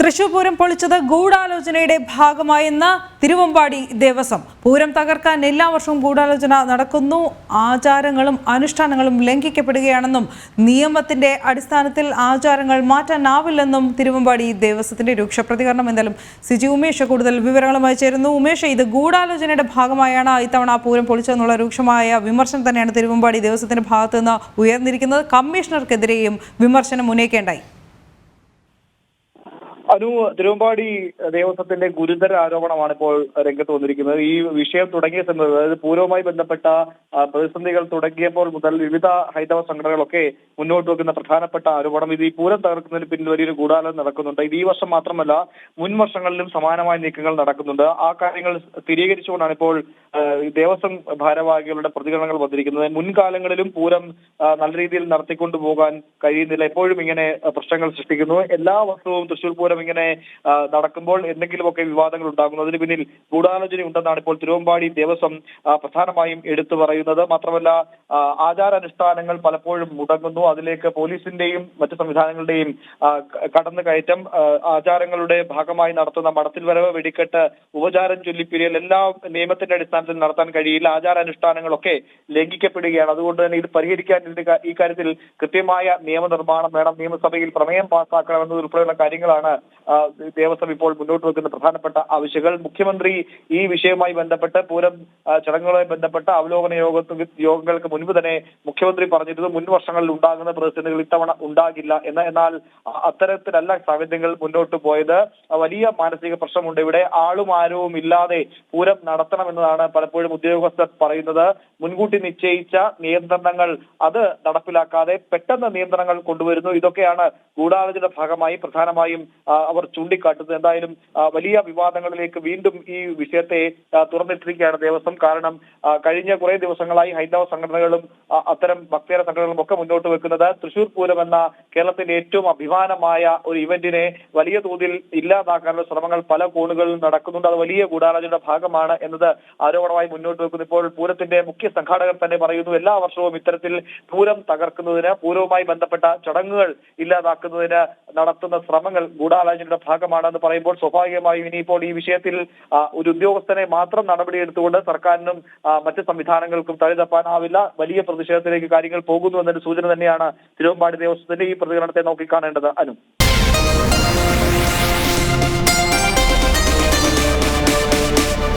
തൃശൂർ പൂരം പൊളിച്ചത് ഗൂഢാലോചനയുടെ ഭാഗമായെന്ന് തിരുവമ്പാടി ദേവസ്വം. പൂരം തകർക്കാൻ എല്ലാ വർഷവും ഗൂഢാലോചന നടക്കുന്നു. ആചാരങ്ങളും അനുഷ്ഠാനങ്ങളും ലംഘിക്കപ്പെടുകയാണെന്നും നിയമത്തിന്റെ അടിസ്ഥാനത്തിൽ ആചാരങ്ങൾ മാറ്റാനാവില്ലെന്നും തിരുവമ്പാടി ദേവസ്വത്തിന്റെ രൂക്ഷ പ്രതികരണം. എന്തായാലും സിജി ഉമേഷ് കൂടുതൽ വിവരങ്ങളുമായി ചേരുന്നു. ഉമേഷ് ഇത് ഗൂഢാലോചനയുടെ ഭാഗമായാണ് ഇത്തവണ പൂരം പൊളിച്ചതെന്നുള്ള രൂക്ഷമായ വിമർശനം തന്നെയാണ് തിരുവമ്പാടി ദേവസ്വത്തിന്റെ ഭാഗത്തുനിന്ന് ഉയർന്നിരിക്കുന്നത്. കമ്മീഷണർക്കെതിരെയും വിമർശനം ഉന്നയിക്കേണ്ടായി. അനു തിരുവമ്പാടി ദേവസ്വത്തിന്റെ ഗുരുതര ആരോപണമാണ് ഇപ്പോൾ രംഗത്ത് വന്നിരിക്കുന്നത്. ഈ വിഷയം തുടങ്ങിയ സമയത്ത് അതായത് പൂരവുമായി ബന്ധപ്പെട്ട പ്രതിസന്ധികൾ തുടങ്ങിയപ്പോൾ മുതൽ വിവിധ ഹൈന്ദവ സംഘടനകളൊക്കെ മുന്നോട്ട് വെക്കുന്ന പ്രധാനപ്പെട്ട ആരോപണം. ഇത് ഈ പൂരം തകർക്കുന്നതിന് പിന്നിൽ വലിയൊരു ഗൂഢാലോചന നടക്കുന്നുണ്ട്. ഇത് ഈ വർഷം മാത്രമല്ല മുൻ വർഷങ്ങളിലും സമാനമായ നീക്കങ്ങൾ നടക്കുന്നുണ്ട്. ആ കാര്യങ്ങൾ സ്ഥിരീകരിച്ചുകൊണ്ടാണ് ഇപ്പോൾ ദേവസ്വം ഭാരവാഹികളുടെ പ്രതികരണങ്ങൾ വന്നിരിക്കുന്നത്. മുൻകാലങ്ങളിലും പൂരം നല്ല രീതിയിൽ നടത്തിക്കൊണ്ടു പോകാൻ കഴിയുന്നില്ല. എപ്പോഴും ഇങ്ങനെ പ്രശ്നങ്ങൾ സൃഷ്ടിക്കുന്നു. എല്ലാ വർഷവും തൃശൂർ പൂരം ഇങ്ങനെ നടക്കുമ്പോൾ എന്തെങ്കിലുമൊക്കെ വിവാദങ്ങൾ ഉണ്ടാകുന്നു. അതിന് പിന്നിൽ ഗൂഢാലോചന ഉണ്ടെന്നാണ് ഇപ്പോൾ തിരുവമ്പാടി ദേവസ്വം പ്രധാനമായും എടുത്തു പറയുന്നത്. മാത്രമല്ല ആചാരാനുഷ്ഠാനങ്ങൾ പലപ്പോഴും മുടങ്ങുന്നു. അതിലേക്ക് പോലീസിന്റെയും മറ്റു സംവിധാനങ്ങളുടെയും കടന്നു കയറ്റം ആചാരങ്ങളുടെ ഭാഗമായി നടത്തുന്ന മടത്തിൽ വരവ് വെടിക്കെട്ട് ഉപചാരം ചൊല്ലിപ്പിരിയൽ എല്ലാം നിയമത്തിന്റെ അടിസ്ഥാനത്തിൽ നടത്താൻ കഴിയില്ല. ആചാരാനുഷ്ഠാനങ്ങളൊക്കെ ലംഘിക്കപ്പെടുകയാണ്. അതുകൊണ്ട് തന്നെ ഇത് പരിഹരിക്കാൻ ഈ കാര്യത്തിൽ കൃത്യമായ നിയമനിർമ്മാണം വേണം. നിയമസഭയിൽ പ്രമേയം പാസ്സാക്കണമെന്നത് ഉൾപ്പെടെയുള്ള കാര്യങ്ങളാണ് ദേവസ്വം ഇപ്പോൾ മുന്നോട്ട് വെക്കുന്ന പ്രധാനപ്പെട്ട ആവശ്യങ്ങൾ. മുഖ്യമന്ത്രി ഈ വിഷയവുമായി ബന്ധപ്പെട്ട് പൂരം ചടങ്ങുകളുമായി ബന്ധപ്പെട്ട അവലോകന യോഗ യോഗങ്ങൾക്ക് മുൻപ് തന്നെ മുഖ്യമന്ത്രി പറഞ്ഞിരുന്നു മുൻ വർഷങ്ങളിൽ ഉണ്ടാകുന്ന പ്രതിസന്ധികൾ ഇത്തവണ ഉണ്ടാകില്ല എന്ന്. എന്നാൽ അത്തരത്തിലല്ല സാഹചര്യങ്ങൾ മുന്നോട്ട് പോയത്. വലിയ മാനസിക പ്രശ്നമുണ്ട് ഇവിടെ. ആളും ആരവും ഇല്ലാതെ പൂരം നടത്തണമെന്നതാണ് പലപ്പോഴും ഉദ്യോഗസ്ഥർ പറയുന്നത്. മുൻകൂട്ടി നിശ്ചയിച്ച നിയന്ത്രണങ്ങൾ അത് നടപ്പിലാക്കാതെ പെട്ടെന്ന് നിയന്ത്രണങ്ങൾ കൊണ്ടുവരുന്നു. ഇതൊക്കെയാണ് ഗൂഢാലോചന ഭാഗമായി പ്രധാനമായും അവർ ചൂണ്ടിക്കാട്ടുന്നത്. എന്തായാലും വലിയ വിവാദങ്ങളിലേക്ക് വീണ്ടും ഈ വിഷയത്തെ തുറന്നിട്ടിരിക്കുകയാണ് ദേവസ്വം. കാരണം കഴിഞ്ഞ കുറെ ദിവസങ്ങളായി ഹൈന്ദവ സംഘടനകളും അത്തരം ഭക്തേര സംഘടനകളും ഒക്കെ മുന്നോട്ട് വെക്കുന്നത് തൃശൂർ പൂരം എന്ന കേരളത്തിന്റെ ഏറ്റവും അഭിമാനമായ ഒരു ഇവന്റിനെ വലിയ തോതിൽ ഇല്ലാതാക്കാനുള്ള ശ്രമങ്ങൾ പല കോണുകളിൽ നടക്കുന്നുണ്ട്. അത് വലിയ ഗൂഢാലോചനയുടെ ഭാഗമാണ് എന്നത് ആരോപണമായി മുന്നോട്ട് വെക്കുന്നു. ഇപ്പോൾ പൂരത്തിന്റെ മുഖ്യ സംഘാടകർ തന്നെ പറയുന്നു എല്ലാ വർഷവും ഇത്തരത്തിൽ പൂരം തകർക്കുന്നതിന് പൂരവുമായി ബന്ധപ്പെട്ട ചടങ്ങുകൾ ഇല്ലാതാക്കുന്നതിന് നടത്തുന്ന ശ്രമങ്ങൾ ഗൂഢാലോചനയുടെ ഭാഗമാണെന്ന് പറയുമ്പോൾ സ്വാഭാവികമായും ഇനിയിപ്പോൾ ഈ വിഷയത്തിൽ ഒരു ഉദ്യോഗസ്ഥനെ മാത്രം നടപടിയെടുത്തുകൊണ്ട് സർക്കാരിനും മറ്റ് സംവിധാനങ്ങൾക്കും തഴുതപ്പാനാവില്ല വലിയ പ്രതിഷേധത്തിലേക്ക് കാര്യങ്ങൾ പോകുന്നു എന്നൊരു സൂചന തന്നെയാണ് തിരുവമ്പാടി ദേവസ്വത്തിന്റെ ഈ പ്രതികരണത്തെ നോക്കിക്കാണേണ്ടത്. അനു.